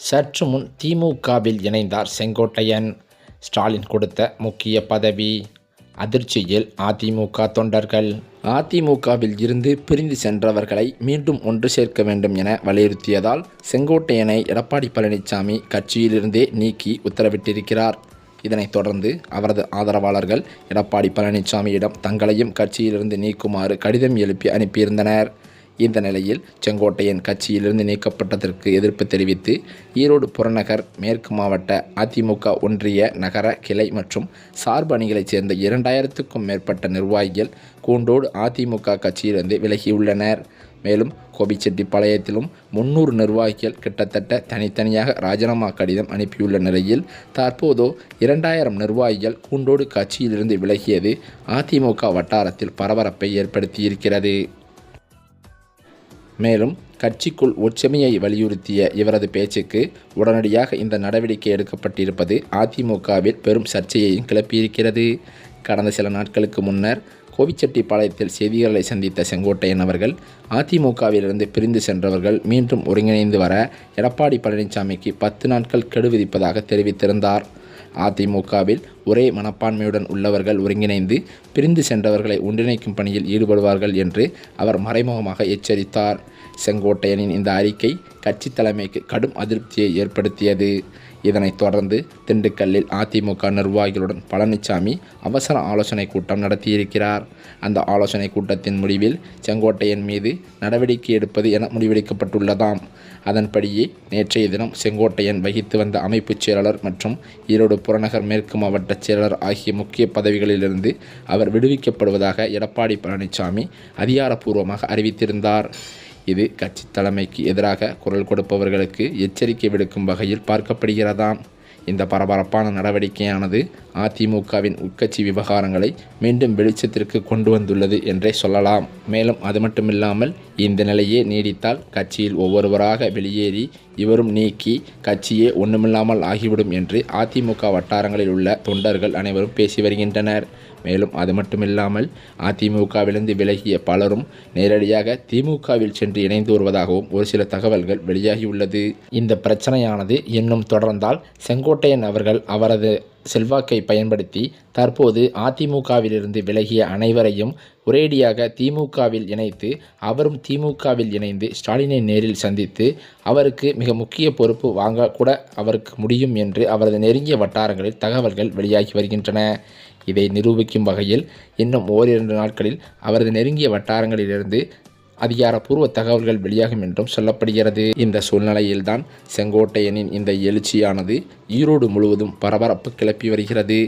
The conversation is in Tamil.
சற்று முன் திமுகவில் இணைந்தார் செங்கோட்டையன். ஸ்டாலின் கொடுத்த முக்கிய பதவி அதிர்ச்சியில் அதிமுக தொண்டர்கள். அதிமுகவில் இருந்து பிரிந்து சென்றவர்களை மீண்டும் ஒன்று சேர்க்க வேண்டும் என வலியுறுத்தியதால் செங்கோட்டையனை எடப்பாடி பழனிசாமி கட்சியிலிருந்தே நீக்கி உத்தரவிட்டிருக்கிறார். இதனைத் தொடர்ந்து அவரது ஆதரவாளர்கள் எடப்பாடி பழனிசாமியிடம் தங்களையும் கட்சியிலிருந்து நீக்குமாறு கடிதம் எழுப்பி அனுப்பியிருந்தனர். இந்த நிலையில் செங்கோட்டையன் கட்சியிலிருந்து நீக்கப்பட்டதற்கு எதிர்ப்பு தெரிவித்து ஈரோடு புறநகர் மேற்கு மாவட்ட அதிமுக ஒன்றிய நகர கிளை மற்றும் சார்பு அணிகளைச் சேர்ந்த இரண்டாயிரத்துக்கும் மேற்பட்ட நிர்வாகிகள் கூண்டோடு அதிமுக கட்சியிலிருந்து விலகியுள்ளனர். மேலும் கோபிச்செட்டிப்பாளையத்திலும் முன்னூறு நிர்வாகிகள் கிட்டத்தட்ட தனித்தனியாக ராஜினாமா கடிதம் அனுப்பியுள்ள நிலையில் தற்போதோ இரண்டாயிரம் நிர்வாகிகள் கூண்டோடு கட்சியிலிருந்து விலகியது அதிமுக வட்டாரத்தில் பரபரப்பை ஏற்படுத்தியிருக்கிறது. மேலும் கட்சிக்குள் ஒற்றுமையை வலியுறுத்திய இவரது பேச்சுக்கு உடனடியாக இந்த நடவடிக்கை எடுக்கப்பட்டிருப்பது அதிமுகவில் பெரும் சர்ச்சையையும் கிளப்பியிருக்கிறது. கடந்த சில நாட்களுக்கு முன்னர் கோவிச்செட்டிப்பாளையத்தில் செய்தியாளர்களை சந்தித்த செங்கோட்டையன் அவர்கள் அதிமுகவிலிருந்து பிரிந்து சென்றவர்கள் மீண்டும் ஒருங்கிணைந்து வர எடப்பாடி பழனிசாமிக்கு பத்து நாட்கள் கெடு விதிப்பதாக தெரிவித்திருந்தார். அதிமுகவில் ஒரே மனப்பான்மையுடன் உள்ளவர்கள் ஒருங்கிணைந்து பிரிந்து சென்றவர்களை ஒன்றிணைக்கும் பணியில் ஈடுபடுவார்கள் என்று அவர் மறைமுகமாக எச்சரித்தார். செங்கோட்டையனின் இந்த அறிக்கை கட்சி தலைமைக்கு கடும் அதிருப்தியை ஏற்படுத்தியது. இதனைத் தொடர்ந்து திண்டுக்கல்லில் அதிமுக நிர்வாகிகளுடன் பழனிசாமி அவசர ஆலோசனை கூட்டம் நடத்தியிருக்கிறார். அந்த ஆலோசனை கூட்டத்தின் முடிவில் செங்கோட்டையன் மீது நடவடிக்கை எடுப்பது என முடிவெடுக்கப்பட்டுள்ளதாம். அதன்படியே நேற்றைய தினம் செங்கோட்டையன் வகித்து வந்த அமைப்புச் செயலாளர் மற்றும் ஈரோடு புறநகர் மேற்கு மாவட்ட செயலர் ஆகிய முக்கிய பதவிகளிலிருந்து அவர் விடுவிக்கப்படுவதாக எடப்பாடி பழனிசாமி அதிகாரப்பூர்வமாக அறிவித்திருந்தார். இது கட்சி தலைமைக்கு எதிராக குரல் கொடுப்பவர்களுக்கு எச்சரிக்கை விடுக்கும் வகையில் பார்க்கப்படுகிறதாம். இந்த பரபரப்பான நடவடிக்கையானது அதிமுகவின் உட்கட்சி விவகாரங்களை மீண்டும் வெளிச்சத்திற்கு கொண்டு வந்துள்ளது என்றே சொல்லலாம். மேலும் அது மட்டுமில்லாமல் இந்த நிலையே நீடித்தால் கட்சியில் ஒவ்வொருவராக வெளியேறி இவரும் நீக்கி கட்சியே ஒன்றுமில்லாமல் ஆகிவிடும் என்று அதிமுக வட்டாரங்களில் உள்ள தொண்டர்கள் அனைவரும் பேசி வருகின்றனர். மேலும் அது மட்டுமில்லாமல் அதிமுகவிலிருந்து விலகிய பலரும் நேரடியாக திமுகவில் சென்று இணைந்து வருவதாகவும் ஒரு சில தகவல்கள் வெளியாகியுள்ளது. இந்த பிரச்சனையானது இன்னும் தொடர்ந்தால் செங்கோட்டையன் அவர்கள் அவரது செல்வாக்கை பயன்படுத்தி தற்போது அதிமுகவிலிருந்து விலகிய அனைவரையும் ஒரேடியாக திமுகவில் இணைத்து அவரும் திமுகவில் இணைந்து ஸ்டாலினை நேரில் சந்தித்து அவருக்கு மிக முக்கிய பொறுப்பு வாங்க கூட அவருக்கு முடியும் என்று அவரது நெருங்கிய வட்டாரங்களில் தகவல்கள் வெளியாகி வருகின்றன. இதை நிரூபிக்கும் வகையில் இன்னும் ஓரிரண்டு நாட்களில் அவரது நெருங்கிய வட்டாரங்களிலிருந்து அதிகாரப்பூர்வ தகவல்கள் வெளியாகும் என்றும் சொல்லப்படுகிறது. இந்த சூழ்நிலையில்தான் செங்கோட்டையனின் இந்த எழுச்சியானது ஈரோடு முழுவதும் பரபரப்பு கிளப்பி வருகிறது.